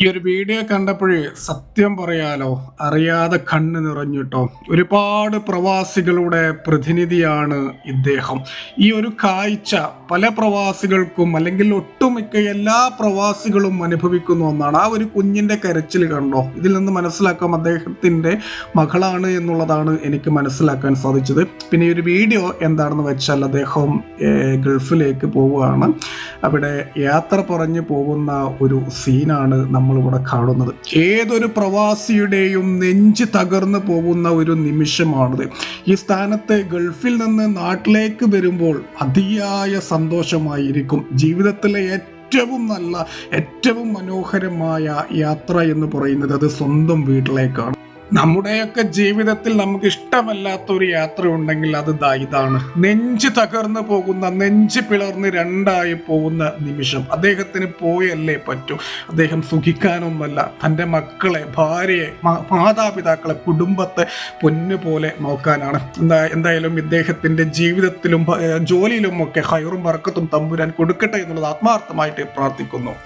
ഈ ഒരു വീഡിയോ കണ്ടപ്പോഴേ സത്യം പറയാലോ അറിയാതെ കണ്ണ് നിറഞ്ഞിട്ടോ ഒരുപാട് പ്രവാസികളുടെ പ്രതിനിധിയാണ് ഇദ്ദേഹം. ഈ ഒരു കാഴ്ച പല പ്രവാസികൾക്കും അല്ലെങ്കിൽ ഒട്ടുമിക്ക എല്ലാ പ്രവാസികളും അനുഭവിക്കുന്ന ഒന്നാണ്. ആ ഒരു കുഞ്ഞിന്റെ കരച്ചിൽ കണ്ടോ? ഇതിൽ നിന്ന് മനസ്സിലാക്കാം അദ്ദേഹത്തിന്റെ മകളാണ് എന്നുള്ളതാണ് എനിക്ക് മനസ്സിലാക്കാൻ സാധിച്ചത്. പിന്നെ ഈ ഒരു വീഡിയോ എന്താണെന്ന് വെച്ചാൽ അദ്ദേഹം ഗൾഫിലേക്ക് പോവുകയാണ്. അവിടെ യാത്ര പറഞ്ഞു പോകുന്ന ഒരു സീനാണ് നമ്മളിവിടെ കാണുന്നത്. ഏതൊരു പ്രവാസിയുടെയും നെഞ്ച് തകർന്നു പോകുന്ന ഒരു നിമിഷമാണിത്. ഈ സ്ഥാനത്ത് ഗൾഫിൽ നിന്ന് നാട്ടിലേക്ക് വരുമ്പോൾ അതിയായ സന്തോഷമായിരിക്കും. ജീവിതത്തിലെ ഏറ്റവും നല്ല ഏറ്റവും മനോഹരമായ യാത്ര എന്ന് പറയുന്നത് അത് സ്വന്തം വീട്ടിലേക്കാണ്. നമ്മുടെയൊക്കെ ജീവിതത്തിൽ നമുക്ക് ഇഷ്ടമല്ലാത്ത ഒരു യാത്ര ഉണ്ടെങ്കിൽ അത് ദാ ഇതാണ്. നെഞ്ച് തകർന്നു പോകുന്ന നെഞ്ച് പിളർന്ന് രണ്ടായി പോകുന്ന നിമിഷം. അദ്ദേഹത്തിന് പോയല്ലേ പറ്റൂ. അദ്ദേഹം സുഖിക്കാനൊന്നുമല്ല. തന്റെ മക്കളെ ഭാര്യയെ മാതാപിതാക്കളെ കുടുംബത്തെ പൊന്നുപോലെ നോക്കാനാണ്. എന്താ എന്തായാലും ഇദ്ദേഹത്തിന്റെ ജീവിതത്തിലും ജോലിയിലും ഒക്കെ ഹൈറും വർക്കത്തും തമ്പുരാൻ കൊടുക്കട്ടെ എന്നുള്ളത് ആത്മാർത്ഥമായിട്ട് പ്രാർത്ഥിക്കുന്നു.